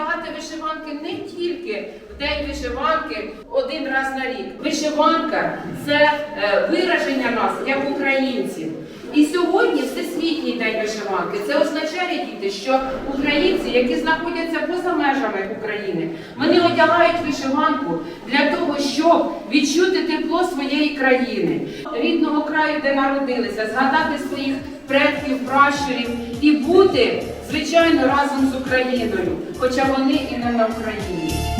вдягати вишиванки не тільки в день вишиванки один раз на рік. Вишиванка це е, вираження нас як українців. І сьогодні. Всесвітній день вишиванки. Це означає діти, що українці, які знаходяться поза межами України, вони одягають вишиванку для того, щоб відчути тепло своєї країни, рідного краю, де народилися, згадати своїх предків, пращурів і бути, звичайно, разом з Україною, хоча вони і не на Україні.